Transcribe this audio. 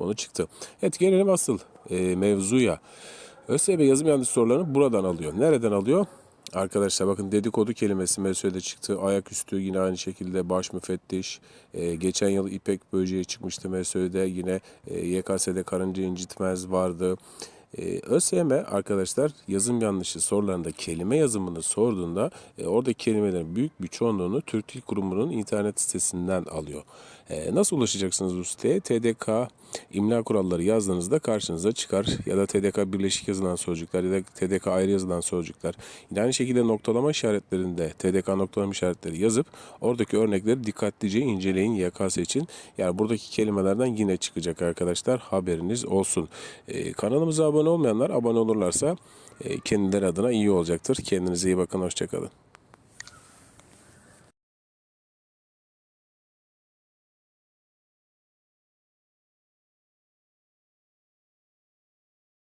Onu çıktı. Evet gelelim asıl e, mevzuya. ÖSYM yazım yanlış sorularını buradan alıyor. Nereden alıyor? Arkadaşlar bakın dedikodu kelimesi MSÖ'de çıktı. Ayaküstü yine aynı şekilde baş müfettiş. Ee, geçen yıl İpek böceği çıkmıştı MSÖ'de. Yine e, YKS'de karınca incitmez vardı. Ee, ÖSYM arkadaşlar yazım yanlışı sorularında kelime yazımını sorduğunda e, oradaki kelimelerin büyük bir çoğunluğunu Türk Dil Kurumu'nun internet sitesinden alıyor. Ee, nasıl ulaşacaksınız bu siteye? TDK imla kuralları yazdığınızda karşınıza çıkar. Ya da TDK birleşik yazılan sözcükler ya da TDK ayrı yazılan sözcükler. Yine aynı şekilde noktalama işaretlerinde TDK noktalama işaretleri yazıp oradaki örnekleri dikkatlice inceleyin YKS için. Yani buradaki kelimelerden yine çıkacak arkadaşlar. Haberiniz olsun. Ee, kanalımıza abone olmayanlar abone olurlarsa e, kendileri adına iyi olacaktır. Kendinize iyi bakın. Hoşçakalın.